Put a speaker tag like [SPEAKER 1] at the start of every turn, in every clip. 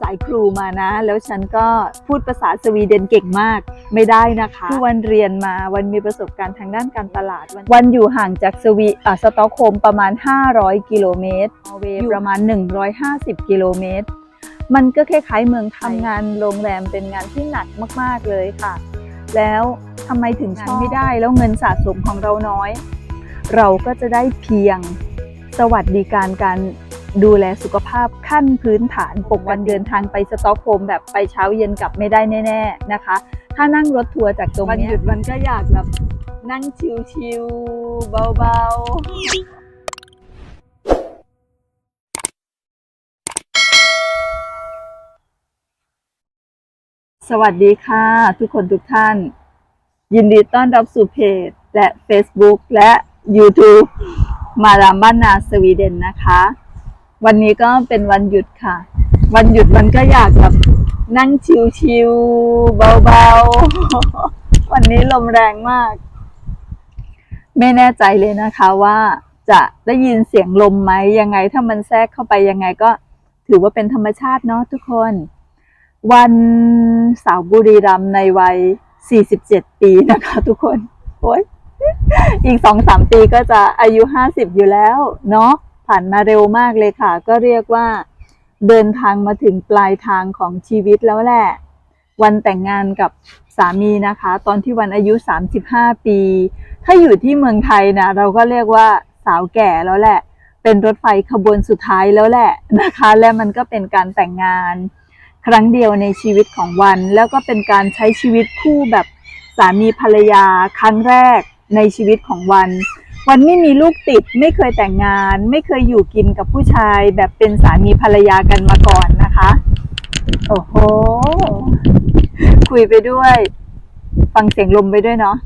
[SPEAKER 1] สายครูมานะ แล้วฉันก็พูดภาษาสวีเดนเก่งมากไม่ได้นะคะคือวันเรียนมาวันมีประสบการณ์ทางด้านการตลาด วันวันอยู่ห่างจากสวีอ่าสต็อกโฮล์มประมาณ 500 กิโลเมตรนอร์เวย์ประมาณ 150 กิโลเมตร มันก็คล้ายๆเมืองไทยทำงานโรงแรมเป็นงานที่หนักมากๆเลยค่ะ แล้วทำไมถึงชอบไม่ได้แล้วเงินสะสมของเราน้อย เราก็จะได้เพียงสวัสดิการการ ดูแลสุขภาพขั้นพื้นฐานปกวันเดินทางไปสต็อกโฮล์มแบบไปเช้าเย็นกลับไม่ได้แน่ๆนะคะ ถ้านั่งรถทัวร์จากตรงนี้วันหยุดมันก็อยากแบบนั่งชิลๆเบาๆสวัสดีค่ะ ทุกคนทุกท่าน ยินดีต้อนรับสู่เพจ และ Facebook และ YouTube มาดามบ้านนาสวีเดนนะคะ วันนี้ก็เป็นวันหยุดค่ะ วันหยุดมันก็อยากแบบนั่งชิวๆเบาๆ วันนี้ลมแรงมาก ไม่แน่ใจเลยนะคะว่าจะได้ยินเสียงลมไหมยังไงถ้ามันแทรกเข้าไปยังไงก็ถือว่าเป็นธรรมชาติเนาะทุกคน วันสาวบุรีรัมย์ในวัย 47 ปีนะคะ ทุกคน โอ้ยอีกสองสามปีก็จะอายุ 50 อยู่แล้ว เนาะ ผ่านมาเร็วมากเลยค่ะ ก็เรียกว่าเดินทางมาถึงปลายทางของชีวิตแล้วแหละ วันแต่งงานกับสามีนะคะ ตอนที่วันอายุ 35 ปี ถ้าอยู่ที่เมืองไทยนะเราก็เรียกว่าสาวแก่แล้วแหละ เป็นรถไฟขบวนสุดท้ายแล้วแหละนะคะ และมันก็เป็นการแต่งงาน ครั้งเดียวในชีวิตของวัน แล้วก็เป็นการใช้ชีวิตคู่แบบสามีภรรยาครั้งแรกในชีวิตของวัน วันไม่มีลูกติดไม่เคยแต่งงาน ไม่เคยอยู่กินกับผู้ชาย แบบเป็นสามีภรรยากันมาก่อนนะคะ โอ้โห คุยไปด้วย ฟังเสียงลมไปด้วยเนาะ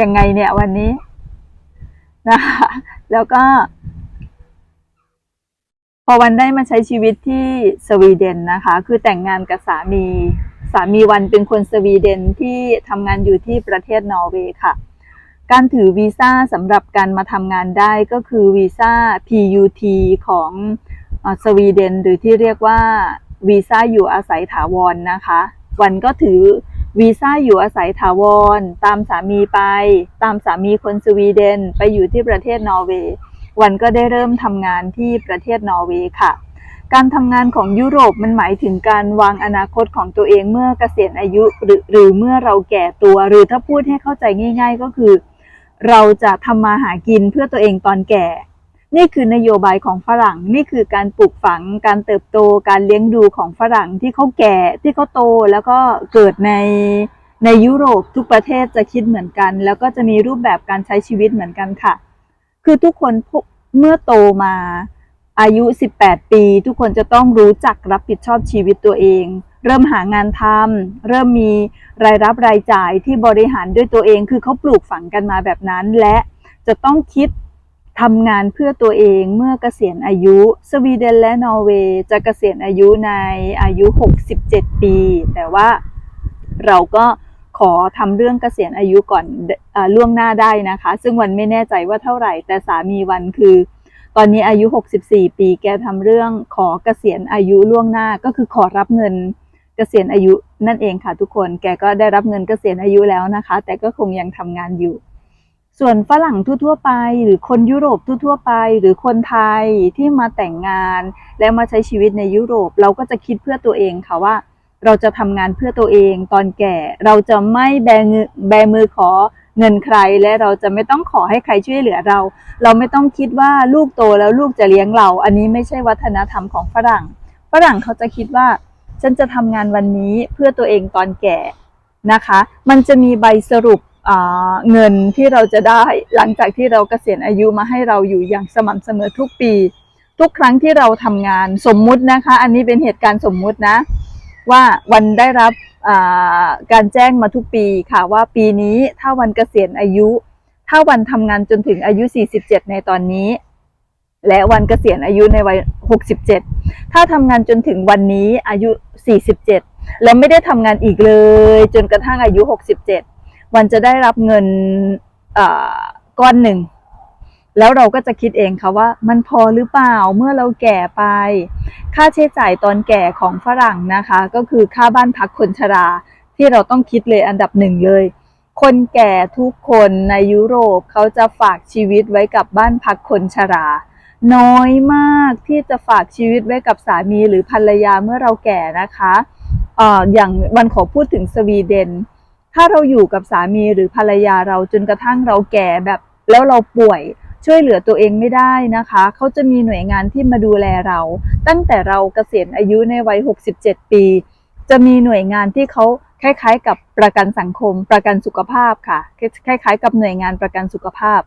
[SPEAKER 1] ยังไงเนี่ยวันนี้นะคะแล้วก็ อวันได้มาใช้ชีวิตที่สวีเดนนะคะ คือแต่งงานกับสามี สามีวันเป็นคนสวีเดนที่ทำงานอยู่ที่ประเทศนอร์เวย์ค่ะ การถือวีซ่าสำหรับการมาทำงานได้ก็คือวีซ่า PUT ของสวีเดนหรือที่เรียกว่าวีซ่าอยู่อาศัยถาวรนนะคะ วันก็ถือวีซ่าอยู่อาศัยถาวร ตามสามีไป ตามสามีคนสวีเดนไปอยู่ที่ประเทศนอร์เวย์ วันก็ได้เริ่มทำงานที่ประเทศนอร์เวย์ค่ะ การทำงานของยุโรปมันหมายถึงการวางอนาคตของตัวเองเมื่อเกษียณอายุหรือหรือเมื่อเราแก่ตัว หรือถ้าพูดให้เข้าใจง่าย ๆ ก็คือ เราจะทำมาหากินเพื่อตัวเองตอนแก่ นี่คือนโยบายของฝรั่ง นี่คือการปลูกฝัง การเติบโต การเลี้ยงดูของฝรั่งที่เขาแก่ที่เขาโตแล้วก็เกิดในในยุโรปทุกประเทศจะคิดเหมือนกัน แล้วก็จะมีรูปแบบการใช้ชีวิตเหมือนกันค่ะ คือทุกคนเมื่อโตมาอายุ 18 ปี ทุกคนจะต้องรู้จักรับผิดชอบชีวิตตัวเอง เริ่มหางานทำเริ่มมีรายรับรายจ่ายที่บริหารด้วยตัวเอง คือเขาปลูกฝังกันมาแบบนั้น และจะต้องคิดทำงานเพื่อตัวเองเมื่อเกษียณอายุ สวีเดนและนอร์เวย์จะเกษียณอายุในอายุ 67 ปี แต่ว่าเราก็ ขอทำเรื่องเกษียณอายุก่อนอล่วงหน้าได้นะคะ ซึ่งวันไม่แน่ใจว่าเท่าไหร่ แต่สามีวันคือ ตอนนี้อายุ 64 ปี แกทำเรื่องขอเกษียณอายุล่วงหน้าก็คือขอรับเงินเกษียณอายุนั่นเองค่ะทุกคน แกก็ได้รับเงินเกษียณอายุแล้วนะคะ แต่ก็คงยังทำงานอยู่ ส่วนฝรั่งทั่วๆไป หรือคนยุโรปทั่วๆไป หรือคนไทยที่มาแต่งงาน แล้วมาใช้ชีวิตในยุโรป เราก็จะคิดเพื่อตัวเองค่ะว่า เราจะทำงานเพื่อตัวเองตอนแก่ เราจะไม่แบมือแบมือขอเงินใครและเราจะไม่ต้องขอให้ใครช่วยเหลือเรา เราไม่ต้องคิดว่าลูกโตแล้วลูกจะเลี้ยงเรา อันนี้ไม่ใช่วัฒนธรรมของฝรั่ง ฝรั่งเขาจะคิดว่า ฉันจะทำงานวันนี้เพื่อตัวเองตอนแก่นะคะ มันจะมีใบสรุปเงินที่เราจะได้หลังจากที่เราเกษียณอายุมาให้เราอยู่อย่างสม่ำเสมอทุกปี ทุกครั้งที่เราทำงานสมมุตินะคะ อันนี้เป็นเหตุการณ์สมมุตินะ ว่าวันได้รับการแจ้งมาทุกปีค่ะว่าปีนี้ถ้าวันเกษียณอายุ ถ้าวันทำงานจนถึงอายุ 47 ในตอนนี้ และวันเกษียณอายุในวัย 67 ถ้าทำงานจนถึงวันนี้อายุ 47 แล้วไม่ได้ทำงานอีกเลย จนกระทั่งอายุ 67 วันจะได้รับเงินก้อนหนึ่ง แล้วเราก็จะคิดเองค่ะว่า มันพอหรือเปล่าเมื่อเราแก่ไป ค่าใช้จ่ายตอนแก่ของฝรั่งนะคะ ก็คือค่าบ้านพักคนชรา ที่เราต้องคิดเลยอันดับหนึ่งเลย คนแก่ทุกคนในยุโรปเขาจะฝากชีวิตไว้กับบ้านพักคนชรา น้อยมากที่จะฝากชีวิตไว้กับสามีหรือภรรยาเมื่อเราแก่นะคะเอ่ออย่างวันขอพูดถึงสวีเดน ถ้าเราอยู่กับสามีหรือภรรยาเราจนกระทั่งเราแก่แบบแล้วเราป่วย ช่วยเหลือตัวเองไม่ได้นะคะ เขาจะมีหน่วยงานที่มาดูแลเรา ตั้งแต่เราเกษียณอายุในวัย 67 ปี จะมีหน่วยงานที่เขาคล้าย ๆ กับประกันสังคม ประกันสุขภาพค่ะ คล้าย ๆ กับหน่วยงานประกันสุขภาพ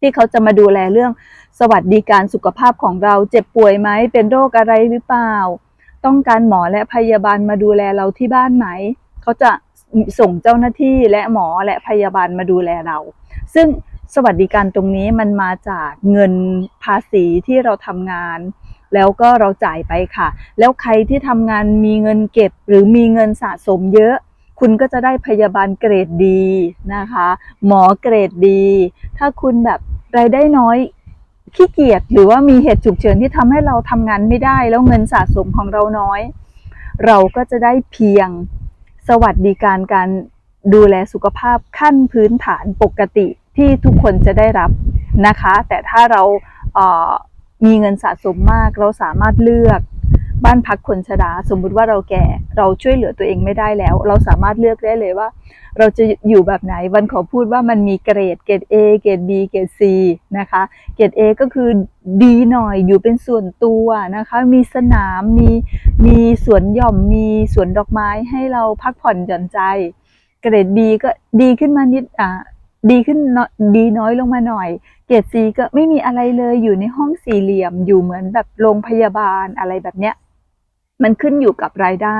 [SPEAKER 1] ที่เขาจะมาดูแลเรื่อง สวัสดิการสุขภาพของเราเจ็บป่วยไหมเป็นโรคอะไรหรือเปล่า ต้องการหมอและพยาบาลมาดูแลเราที่บ้านไหม เขาจะส่งเจ้าหน้าที่และหมอและพยาบาลมาดูแลเรา ซึ่ง สวัสดิการตรงนี้มันมาจากเงินภาษีที่เราทำงาน แล้วก็เราจ่ายไปค่ะ แล้วใครที่ทำงานมีเงินเก็บ หรือมีเงินสะสมเยอะ คุณก็จะได้พยาบาลเกรดดีนะคะ หมอเกรดดี ถ้าคุณแบบรายได้น้อยขี้เกียจหรือว่ามีเหตุฉุกเฉินที่ทำให้เราทำงานไม่ได้ แล้วเงินสะสมของเราน้อย เราก็จะได้เพียงสวัสดิการการดูแลสุขภาพขั้นพื้นฐานปกติ ที่ทุกคนจะได้รับนะคะ แต่ถ้าเราเมีเงินสะสมมาก เราสามารถเลือกบ้านพักคนชราสมมุติว่าเราแก่เราช่วยเหลือตัวเองไม่ได้แล้ว เราสามารถเลือกได้เลยว่า เราจะอยู่แบบไหนวันขอพูดว่ามันมีเกรดเกรด A เกรด B เกรด C นะคะเกรด A ก็คือดีหน่อยอยู่เป็นส่วนตัวนะคะมีสนามมีมีสวนหย่อมมีสวนดอกไม้ให้เราพักผ่อนหย่อนใจ เกรด B ก็ดีขึ้นมานิดอ่า ดีขึ้นน้อยดีน้อยลงมาหน่อย เกรด C ก็ไม่มีอะไรเลยอยู่ในห้องสี่เหลี่ยมอยู่เหมือนแบบโรงพยาบาลอะไรแบบเนี้ยมันขึ้นอยู่กับรายได้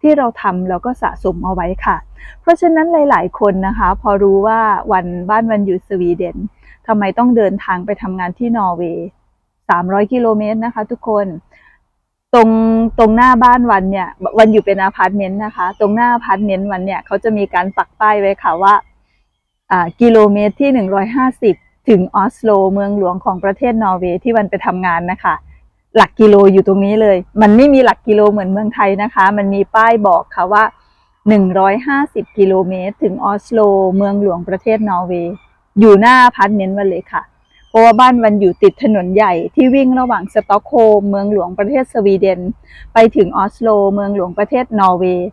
[SPEAKER 1] ที่เราทำแล้วก็สะสมเอาไว้ค่ะ เพราะฉะนั้นหลาย ๆ คนนะคะ พอรู้ว่าวันบ้านวันหยุดสวีเดนทำไมต้องเดินทางไปทำงานที่นอร์เวย์300 กิโลเมตรนะคะ ทุกคนตรงตรงหน้าบ้านวันเนี่ย วันอยู่เป็นอพาร์ตเมนต์นะคะ ตรงหน้าอพาร์ตเมนต์วันเนี่ยเขาจะมีการปักป้ายไว้ค่ะว่า กิโลเมตรที่ 150 ถึงออสโล เมืองหลวงของประเทศนอร์เวย์ที่วันไปทำงานนะคะ หลักกิโลอยู่ตรงนี้เลย มันไม่มีหลักกิโลเหมือนเมืองไทยนะคะ มันมีป้ายบอกค่ะว่า 150 กิโลเมตร ถึงออสโล เมืองหลวงประเทศนอร์เวย์อยู่หน้าพาร์ตเมนต์วันเลยค่ะ เพราะว่าบ้านวันอยู่ติดถนนใหญ่ที่วิ่งระหว่างสต็อกโฮล์มเมืองหลวงประเทศสวีเดน ไปถึงออสโล เมืองหลวงประเทศนอร์เวย์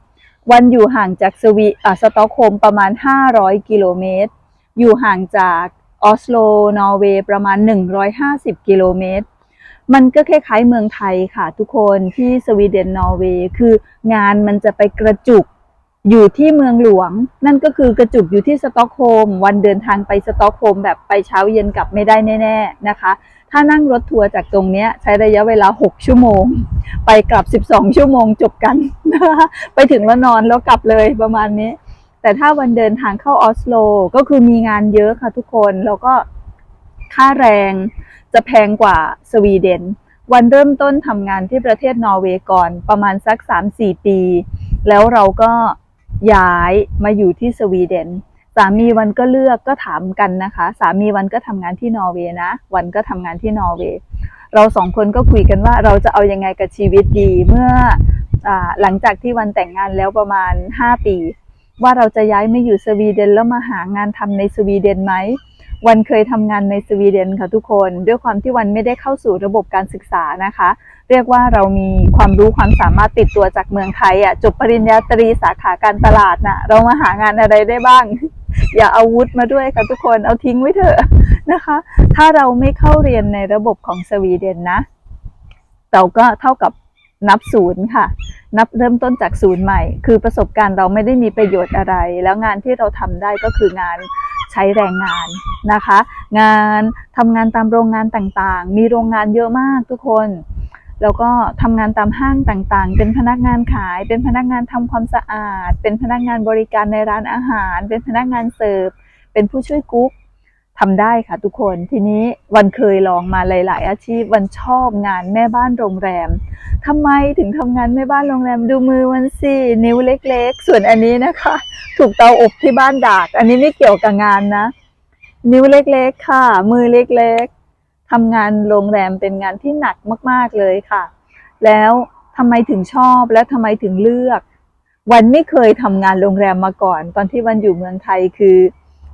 [SPEAKER 1] วันอยู่ห่างจากสวีอ่าสต็อกโฮล์มประมาณ 500 กิโลเมตร อยู่ห่างจากออสโล นอร์เวย์ประมาณ 150 กิโลเมตร มันก็คล้ายๆเมืองไทยค่ะทุกคนที่สวีเดน นอร์เวย์ คืองานมันจะไปกระจุก อยู่ที่เมืองหลวง นั่นก็คือกระจุกอยู่ที่สต็อกโฮล์มวันเดินทางไปสต็อกโฮล์มแบบไปเช้าเย็นกลับไม่ได้แน่ๆนะคะ ถ้านั่งรถทัวร์จากตรงนี้ใช้ระยะเวลา 6 ชั่วโมง ไปกลับ 12 ชั่วโมงจบกันนะคะไปถึงแล้วนอนแล้วกลับเลยประมาณนี้ แต่ถ้าวันเดินทางเข้าออสโลก็คือมีงานเยอะค่ะทุกคนแล้วก็ค่าแรงจะแพงกว่าสวีเดน วันเริ่มต้นทำงานที่ประเทศนอร์เวย์ก่อนประมาณสัก 3-4 ปี แล้วเราก็ ย้ายมาอยู่ที่สวีเดน สามีวันก็เลือกก็ถามกันนะคะ สามีวันก็ทำงานที่นอร์เวย์นะ วันก็ทำงานที่นอร์เวย์ เราสองคนก็คุยกันว่าเราจะเอายังไงกับชีวิตดีเมื่ออหลังจากที่วันแต่งงานแล้วประมาณ 5 ปี ว่าเราจะย้ายมาอยู่สวีเดนแล้วมาหางานทำในสวีเดนไหมวันเคยทำงานในสวีเดนค่ะทุกคน ด้วยความที่วันไม่ได้เข้าสู่ระบบการศึกษานะคะ เรียกว่าเรามีความรู้ความสามารถติดตัวจากเมืองไทยอะจบปริญญาตรีสาขาการตลาดน่ะ เรามาหางานอะไรได้บ้าง อย่าเอาวุธมาด้วยค่ะทุกคนเอาทิ้งไว้เถอะนะคะ ถ้าเราไม่เข้าเรียนในระบบของสวีเดนนะ เราก็เท่ากับนับศูนย์ค่ะ นับเริ่มต้นจากศูนย์ใหม่ คือประสบการณ์เราไม่ได้มีประโยชน์อะไร แล้วงานที่เราทำได้ก็คืองานใช้แรงงานนะคะ งานทำงานตามโรงงานต่างๆ มีโรงงานเยอะมากทุกคน แล้วก็ทำงานตามห้างต่างๆ เป็นพนักงานขาย เป็นพนักงานทำความสะอาด เป็นพนักงานบริการในร้านอาหาร เป็นพนักงานเสิร์ฟ เป็นผู้ช่วยกุ๊กทำได้ค่ะทุกคน ทีนี้วันเคยลองมาหลาย ๆ อาชีพ วันชอบงานแม่บ้านโรงแรมทำไมถึงทำงานแม่บ้านโรงแรมดูมือวันสินิ้วเล็ก ๆ ส่วนอันนี้นะคะ ถูกเตาอบที่บ้านดาก อันนี้ไม่เกี่ยวกับงานนะ นิ้วเล็ก ๆ ค่ะ มือเล็ก ๆ ทำงานโรงแรมเป็นงานที่หนักมากๆเลยค่ะ แล้วทำไมถึงชอบและทำไมถึงเลือก วันไม่เคยทำงานโรงแรมมาก่อน ตอนที่วันอยู่เมืองไทยคือ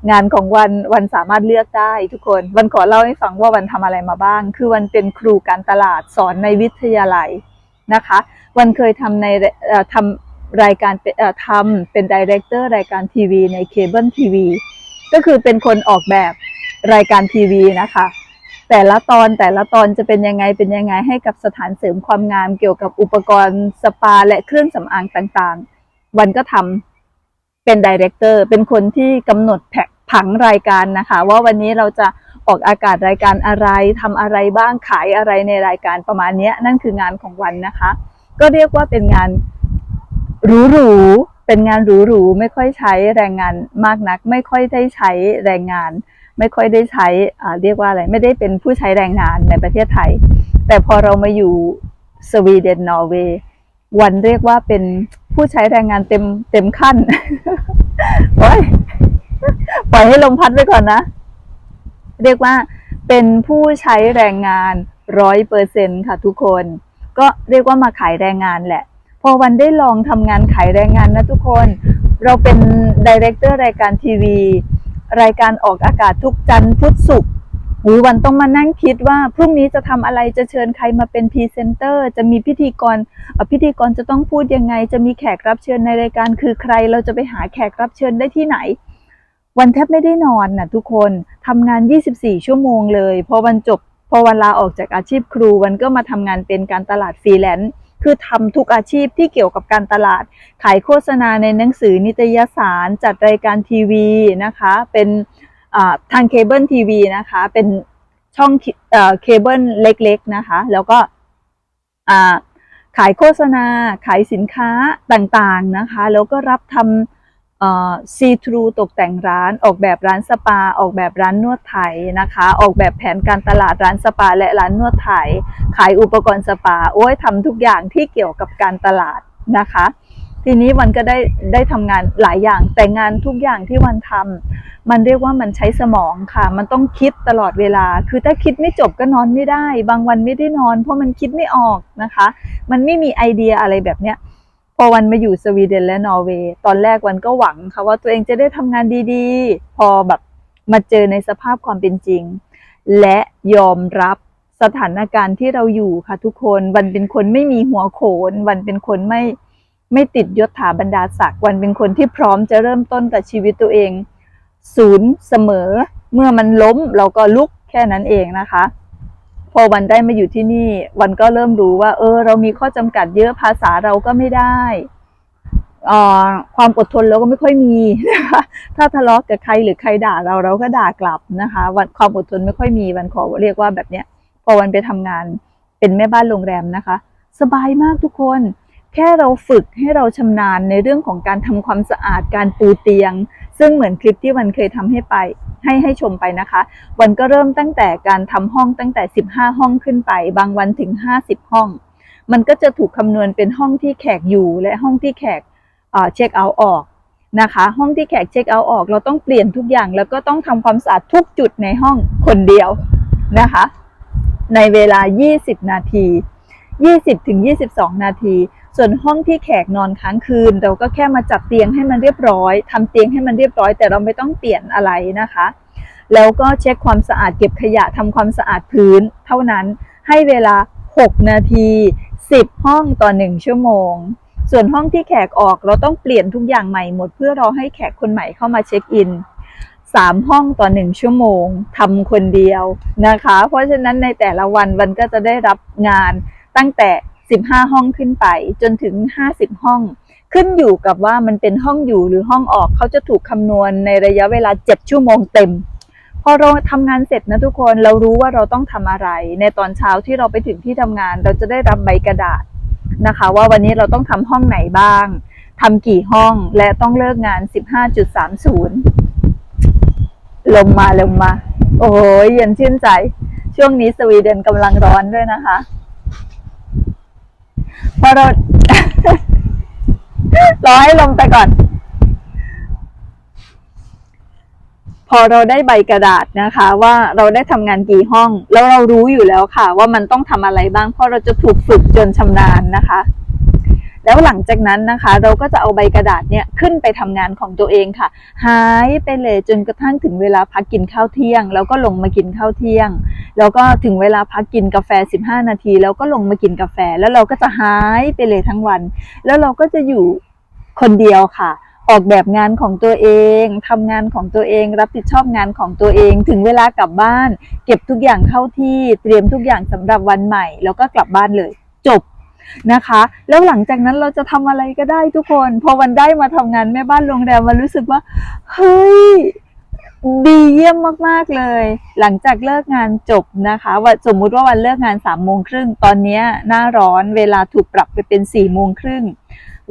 [SPEAKER 1] งานของวันวันสามารถเลือกได้ทุกคน วันขอเล่าให้ฟังว่าวันทำอะไรมาบ้าง คือวันเป็นครูการตลาดสอนในวิทยาลัยนะคะ วันเคยทำในเอ่อทำรายการเอ่อทำเป็นดีเรคเตอร์รายการทีวีในเคเบิลทีวีก็คือเป็นคนออกแบบรายการทีวีนะคะ แต่ละตอนแต่ละตอนจะเป็นยังไงเป็นยังไงให้กับสถานเสริมความงามเกี่ยวกับอุปกรณ์สปาและเครื่องสำอางต่างๆ วันก็ทำเป็นดีเรคเตอร์เป็นคนที่กำหนดแผผังรายการนะคะ ว่าวันนี้เราจะออกอากาศรายการอะไรทำอะไรบ้างขายอะไรในรายการประมาณนี้นั่นคืองานของวันนะคะ ก็เรียกว่าเป็นงานหรูๆเป็นงานหรูๆไม่ค่อยใช้แรงงานมากนัก ไม่ค่อยได้ใช้แรงงาน ไม่ค่อยได้ใช้เรียกว่าอะไรไม่ได้เป็นผู้ใช้แรงงานในประเทศไทย แต่พอเรามาอยู่สวีเดนนอร์เวย์วันเรียกว่าเป็นผู้ใช้แรงงานเต็มเต็มขั้นโอ้ยปล่อยให้ลมพัดไปก่อนนะ เรียกว่าเป็นผู้ใช้แรงงานร้อยเปอร์เซ็นค่ะทุกคน ก็เรียกว่ามาขายแรงงานแหละ พอวันได้ลองทำงานขายแรงงานนะทุกคน เราเป็นดีเรคเตอร์รายการทีวี รายการออกอากาศทุกจันทร์พุธศุกร์หุยวันต้องมานั่งคิดว่าพรุ่งนี้จะทำอะไรจะเชิญใครมาเป็นพรีเซนเตอร์ จะมีพิธีกรพิธีกรจะต้องพูดยังไง จะมีแขกรับเชิญในรายการคือใคร เราจะไปหาแขกรับเชิญได้ที่ไหน วันแทบไม่ได้นอนนะทุกคนทำงาน 24 ชั่วโมงเลย พอวันจบพอวันลาออกจากอาชีพครูวันก็มาทำงานเป็นการตลาดฟรีแลนซ์ คือทำทุกอาชีพที่เกี่ยวกับการตลาด ขายโฆษณาในหนังสือนิตยสาร จัดรายการทีวีนะคะ เป็นทางเคเบิลทีวีนะคะ เป็นช่องเคเบิลเล็ก ๆ นะคะ แล้วก็ขายโฆษณา ขายสินค้าต่างๆนะคะ แล้วก็รับทำ ซีทรูตกแต่งร้าน ออกแบบร้านสปา ออกแบบร้านนวดไทยนะคะ ออกแบบแผนการตลาดร้านสปา และร้านนวดไทย ขายอุปกรณ์สปา โอ้ยทำทุกอย่างที่เกี่ยวกับการตลาดนะคะ ทีนี้วันก็ได้ได้ทำงานหลายอย่างแต่งานทุกอย่างที่วันทำมันเรียกว่ามันใช้สมองค่ะ มันต้องคิดตลอดเวลา คือถ้าคิดไม่จบก็นอนไม่ได้ บางวันไม่ได้นอน เพราะมันคิดไม่ออกนะคะ มันไม่มีไอเดียอะไรแบบเนี้ย พอวันมาอยู่สวีเดนและนอร์เวย์ตอนแรกวันก็หวังค่ะว่าตัวเองจะได้ทำงานดีๆ พอแบบมาเจอในสภาพความเป็นจริง และยอมรับสถานการณ์ที่เราอยู่ค่ะทุกคนวันเป็นคนไม่มีหัวโขน วันเป็นคนไม่ไม่ติดยศถาบรรดาศักดิ์วันเป็นคนที่พร้อมจะเริ่มต้นกับชีวิตตัวเอง ศูนย์เสมอ เมื่อมันล้มเราก็ลุกแค่นั้นเองนะคะ อวันได้มาอยู่ที่นี่ วันก็เริ่มรู้ว่า เออ เรามีข้อจำกัดเยอะภาษาเราก็ไม่ได้ความอดทนเราก็ไม่ค่อยมีนะคะถ้าทะเลาะกับใครหรือใครด่าเราเราก็ด่ากลับนะคะวันความอดทนไม่ค่อยมีวันขอเรียกว่าแบบเนี้ยพอวันไปทำงานเป็นแม่บ้านโรงแรมนะคะ สบายมากทุกคน แค่เราฝึกให้เราชำนาญในเรื่องของการทำความสะอาดการปูเตียง ซึ่งเหมือนคลิปที่วันเคยทำให้ไปให้ให้ชมไปนะคะ วันก็เริ่มตั้งแต่การทำห้องตั้งแต่ 15 ห้องขึ้นไป บางวันถึง 50 ห้อง มันก็จะถูกคำนวณเป็นห้องที่แขกอยู่และห้องที่แขกเช็คเอาท์ออกนะคะ ห้องที่แขกเช็คเอาท์ออก เราต้องเปลี่ยนทุกอย่าง แล้วก็ต้องทำความสะอาดทุกจุดในห้องคนเดียวนะคะ ในเวลา 20 นาที 20ถึง22 นาที ส่วนห้องที่แขกนอนค้างคืน เราก็แค่มาจัดเตียงให้มันเรียบร้อยทำเตียงให้มันเรียบร้อย แต่เราไม่ต้องเปลี่ยนอะไรนะคะ แล้วก็เช็คความสะอาดเก็บขยะทำความสะอาดพื้น เท่านั้นให้เวลา 6 นาที 10 ห้องต่อ 1 ชั่วโมง ส่วนห้องที่แขกออกเราต้องเปลี่ยนทุกอย่างใหม่หมด เพื่อรอให้แขกคนใหม่เข้ามาเช็คอิน3ห้องต่อ1ชั่วโมงทำคนเดียวนะคะ เพราะฉะนั้นในแต่ละวันวันก็จะได้รับงานตั้งแต่ 15 ห้องขึ้นไปจนถึง 50 ห้อง ขึ้นอยู่กับว่ามันเป็นห้องอยู่หรือห้องออกเขาจะถูกคำนวณในระยะเวลา 7 ชั่วโมงเต็ม พอเราทำงานเสร็จนะทุกคนเรารู้ว่าเราต้องทำอะไร ในตอนเช้าที่เราไปถึงที่ทำงาน เราจะได้รับใบกระดาษนะคะ ว่าวันนี้เราต้องทำห้องไหนบ้างทำกี่ห้องและต้องเลิกงาน 15.30ลมมาลมมา โอ้ยเย็นชื่นใจ ช่วงนี้สวีเดนกำลังร้อนด้วยนะคะ พอเรารอให้ลมไปก่อนพพอเราได้ใบกระดาษนะคะ ว่าเราได้ทำงานกี่ห้อง แล้วเรารู้อยู่แล้วค่ะ ว่ามันต้องทำอะไรบ้าง เพราะเราจะถูกฝึกจนชำนาญนะคะ แล้วหลังจากนั้นนะคะ เราก็จะเอาใบกระดาษเนี่ยขึ้นไปทำงานของตัวเองค่ะ หายไปเลยจนกระทั่งถึงเวลาพักกินข้าวเที่ยง แล้วก็ลงมากินข้าวเที่ยง แล้วก็ถึงเวลาพักกินกาแฟ 15 นาที แล้วก็ลงมากินกาแฟ แล้วเราก็จะหายไปเลยทั้งวัน แล้วเราก็จะอยู่คนเดียวค่ะ ออกแบบงานของตัวเองทำงานของตัวเอง รับผิดชอบงานของตัวเอง ถึงเวลากลับบ้าน เก็บทุกอย่างเข้าที่เตรียมทุกอย่างสำหรับวันใหม่ แล้วก็กลับบ้านเลย จบนะคะ แล้วหลังจากนั้นเราจะทำอะไรก็ได้ทุกคน พอวันได้มาทำงานแม่บ้านโรงแรมมันรู้สึกว่า เฮ้ย ดีเยี่ยมมากๆเลย หลังจากเลิกงานจบนะคะว่าสมมุติว่าวันเลิกงานสามโมงครึ่งตอนนี้หน้าร้อนเวลาถูกปรับไปเป็นสี่โมงครึ่ง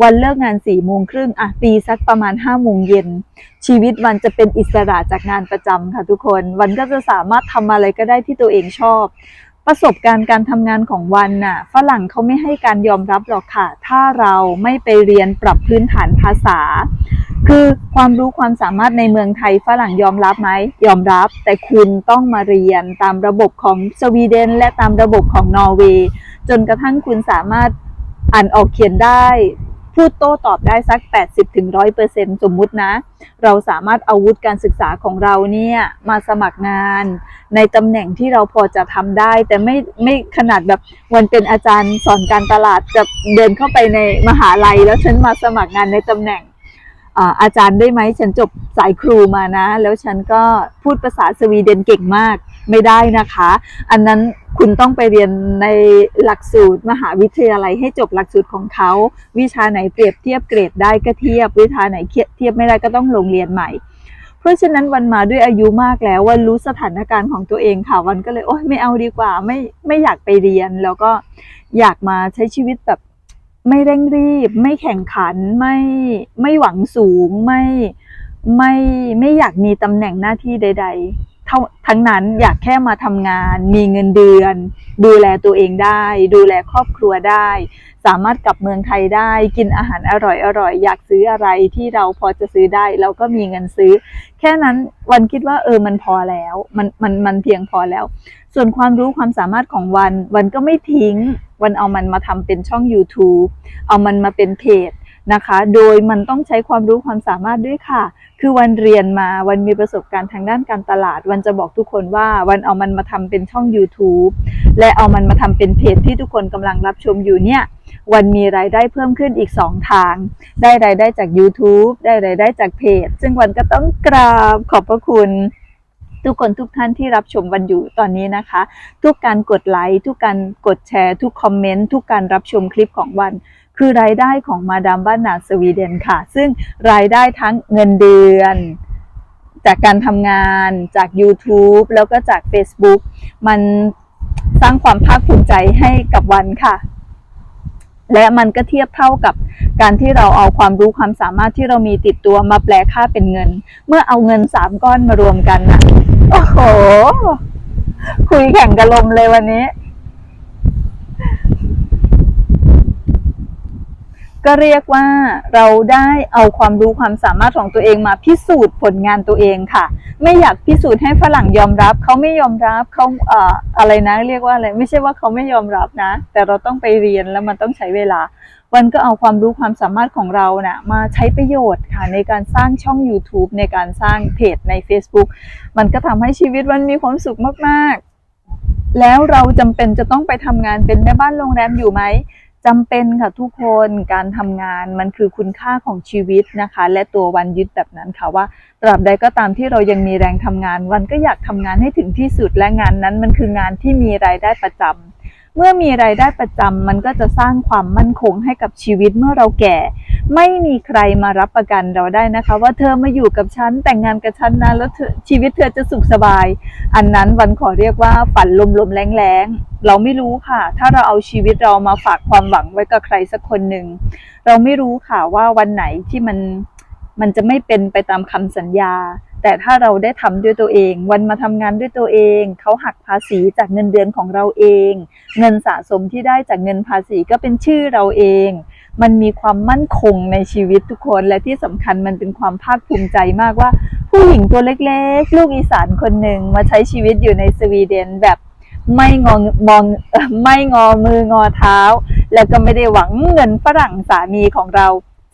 [SPEAKER 1] วันเลิกงานสี่โมงครึ่งอะตีสักประมาณห้าโมงเย็นชีวิตวันจะเป็นอิสระจากงานประจำค่ะทุกคน วันก็จะสามารถทำอะไรก็ได้ที่ตัวเองชอบ ประสบการณ์การทำงานของวันน่ะฝรั่งเขาไม่ให้การยอมรับหรอกค่ะ ถ้าเราไม่ไปเรียนปรับพื้นฐานภาษา คือความรู้ความสามารถในเมืองไทยฝรั่งยอมรับไหมยอมรับ แต่คุณต้องมาเรียนตามระบบของสวีเดน และตามระบบของนอร์เวย์จนกระทั่งคุณสามารถอ่านออกเขียนได้ พูดโต้ตอบได้สัก 80-100%สมมุตินะ เราสามารถเอาวุฒิการศึกษาของเราเนี่ยมาสมัครงาน ในตำแหน่งที่เราพอจะทำได้ แต่ไม่ไม่ขนาดแบบวันเป็นอาจารย์สอนการตลาดจะเดินเข้าไปในมหาลัย แล้วฉันมาสมัครงานในตำแหน่งอ่าอาจารย์ได้ไหมฉันจบสายครูมานะ แล้วฉันก็พูดภาษาสวีเดนเก่งมาก ไม่ได้นะคะ อันนั้นคุณต้องไปเรียนในหลักสูตรมหาวิทยาลัยให้จบหลักสูตรของเขา วิชาไหนเปรียบเทียบเกรดได้ก็เทียบ วิชาไหนเทียบไม่ได้ก็ต้องลงเรียนใหม่ เพราะฉะนั้นวันมาด้วยอายุมากแล้ววันรู้สถานการณ์ของตัวเองค่ะ วันก็เลยโอ๊ยไม่เอาดีกว่า ไม่ไม่อยากไปเรียน แล้วก็อยากมาใช้ชีวิตแบบไม่เร่งรีบ ไม่แข่งขันไม่ไม่หวังสูงไม่ไม่ไม่อยากมีตำแหน่งหน้าที่ใด ๆ ท,ทั้งนั้นอยากแค่มาทำงาน มีเงินเดือน ดูแลตัวเองได้ ดูแลครอบครัวได้ สามารถกลับเมืองไทยได้ กินอาหารอร่อยอร่อยอยากซื้ออะไรที่เราพอจะซื้อได้ เราก็มีเงินซื้อ แค่นั้นวันคิดว่าเออมันพอแล้ว มันมันมันเพียงพอแล้ว ส่วนความรู้ความสามารถของวัน วันก็ไม่ทิ้ง วันเอามันมาทำเป็นช่อง YouTube เอามันมาเป็นเพจ นะคะ โดยมันต้องใช้ความรู้ความสามารถด้วยค่ะ คือวันเรียนมาวันมีประสบการณ์ทางด้านการตลาด วันจะบอกทุกคนว่าวันเอามันมาทำเป็นช่อง YouTube และเอามันมาทำเป็นเพจที่ทุกคนกำลังรับชมอยู่เนี่ยวันมีรายได้เพิ่มขึ้นอีก 2 ทาง ได้รายได้จาก YouTube ได้รายได้จากเพจ ซึ่งวันก็ต้องกราบขอบพระคุณทุกคนทุกท่านที่รับชมวันอยู่ตอนนี้นะคะ ทุกการกดไลค์ทุกการกดแชร์ ทุกคอมเมนต์ทุกการรับชมคลิปของวัน คือรายได้ของมาดามบ้านนาสวีเดนค่ะ ซึ่งรายได้ทั้งเงินเดือน จากการทำงานจาก YouTube แล้วก็จาก Facebook มันสร้างความภาคภูมิใจให้กับวันค่ะ และมันก็เทียบเท่ากับการที่เราเอาความรู้ความสามารถที่เรามีติดตัวมาแปลค่าเป็นเงิน เมื่อเอาเงินสามก้อนมารวมกันนะโอ้โห คุยแข่งกับลมเลยวันนี้ ก็เรียกว่าเราได้เอาความรู้ความสามารถของตัวเองมาพิสูจน์ผลงานตัวเองค่ะ ไม่อยากพิสูจน์ให้ฝรั่งยอมรับเขาไม่ยอมรับเขาเอ่ออะไรนะ เรียกว่าอะไรไม่ใช่ว่าเขาไม่ยอมรับนะ แต่เราต้องไปเรียนแล้วมันต้องใช้เวลา วันก็เอาความรู้ความสามารถของเรานะ่ะมาใช้ประโยชน์ค่ะในการสร้างช่อง YouTube ในการสร้างเพจใน Facebook มันก็ทำให้ชีวิตวันมีความสุขมากๆ แล้วเราจำเป็นจะต้องไปทำงานเป็นแม่บ้านโรงแรมอยู่ไหม จำเป็นค่ะทุกคนการทำงานมันคือคุณค่าของชีวิตนะคะ และตัววันยึดแบบนั้นค่ะว่า ตราบใดก็ตามที่เรายังมีแรงทำงาน วันก็อยากทำงานให้ถึงที่สุดและงานนั้นมันคืองานที่มีรายได้ประจำ เมื่อมีรายได้ประจำมันก็จะสร้างความมั่นคงให้กับชีวิตเมื่อเราแก่ ไม่มีใครมารับประกันเราได้นะคะ ว่าเธอมาอยู่กับฉันแต่งงานกับฉันนะแล้วชีวิตเธอจะสุขสบาย อันนั้นวันขอเรียกว่าฝันลมๆแรงๆเราไม่รู้ค่ะ ถ้าเราเอาชีวิตเรามาฝากความหวังไว้กับใครสักคนหนึ่งเราไม่รู้ค่ะว่าวันไหนที่มันมันจะไม่เป็นไปตามคำสัญญา แต่ถ้าเราได้ทำด้วยตัวเอง วันมาทำงานด้วยตัวเอง เขาหักภาษีจากเงินเดือนของเราเอง เงินสะสมที่ได้จากเงินภาษีก็เป็นชื่อเราเอง มันมีความมั่นคงในชีวิตทุกคนและที่สำคัญมันเป็นความภาคภูมิใจมากว่า ผู้หญิงตัวเล็กๆ ลูกอีสานคนหนึ่งมาใช้ชีวิตอยู่ในสวีเดนแบบไม่งองมองไม่งอมืองอเท้า แล้วก็ไม่ได้หวังเงินฝรั่งสามีของเรา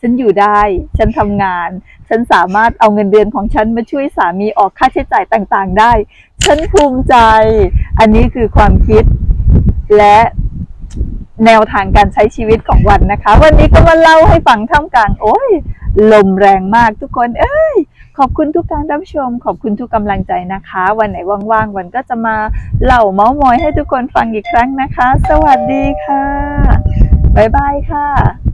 [SPEAKER 1] ฉันอยู่ได้ ฉันทำงาน ฉันสามารถเอาเงินเดือนของฉันมาช่วยสามีออกค่าใช้จ่ายต่างๆ ได้ ฉันภูมิใจ อันนี้คือความคิดและแนวทางการใช้ชีวิตของวันนะคะ วันนี้ก็มาเล่าให้ฟังท่ามกลาง โอ้ย ลมแรงมากทุกคน เอ้ย ขอบคุณทุกการรับชม ขอบคุณทุกกำลังใจนะคะ วันไหนว่างๆ วันก็จะมาเล่าเมาส์มอยให้ทุกคนฟังอีกครั้งนะคะ สวัสดีค่ะ บ๊ายบายค่ะ